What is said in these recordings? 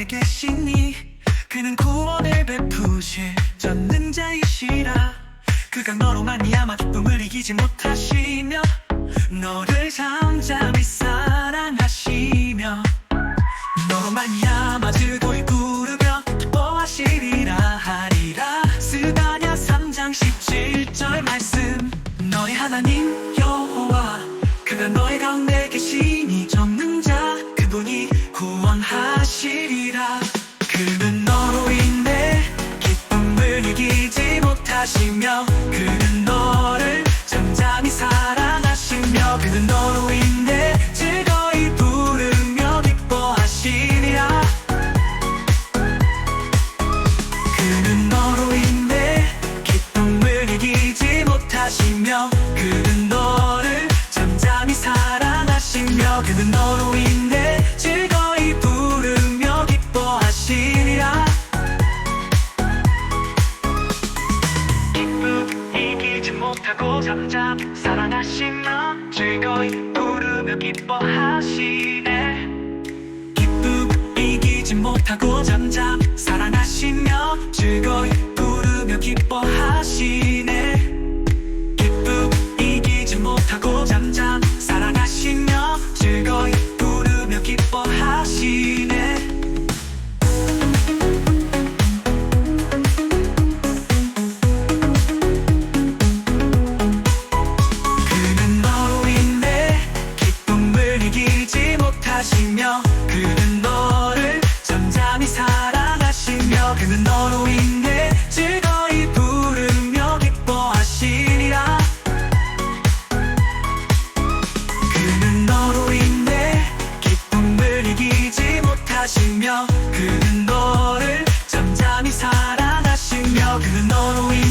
하늘에 계시니 그는 구원을 베푸실 전능 자이시라. 그가 너로 만이 아마 기쁨을 이기지 못하시며 너를 잠잠히 사랑하시며 너로 만이 아마 즐거이 부르며 기뻐하시리라 하리라. 스가랴 3장 17절 말씀. 너의 하나님 여호와 그가 너의 가운데 계시니 전능자 그분이 구원하 시리라. 그는 너로 인해 기쁨을 이기지 못하시며 그는 너를 잠잠히 사랑하시며 그는 너로 인해 즐거이 부르며 기뻐하시리라. 그는 너로 인해 기쁨을 이기지 못하시며 그는 너를 잠잠히 사랑하시며 그는 너로 인해 즐거이 못하고 잠잠 사랑하시며 즐거이 부르며 기뻐하시네. 기쁨 이기지 못하고 잠잠 사랑하시며 즐거이 못하시며 그는 너를 잠잠히 사랑하시며 그는 너로 인해 즐거이 부르며 기뻐하시리라. 그는 너로 인해 기쁨을 이기지 못하시며 그는 너를 잠잠히 사랑하시며 그는 너로 인해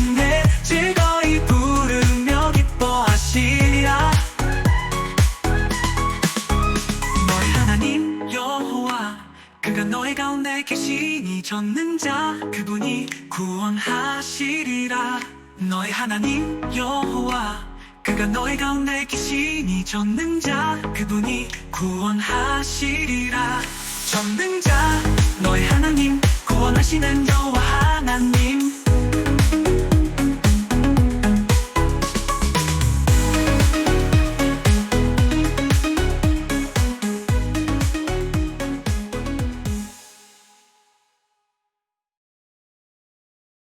가운데 계시니 전능자 그분이 구원하시리라. 너의 하나님 여호와 그가 너의 가운데 계시니 전능자 그분이 구원하시리라. 전능자 너의 하나님 구원하시는 여호와 하나님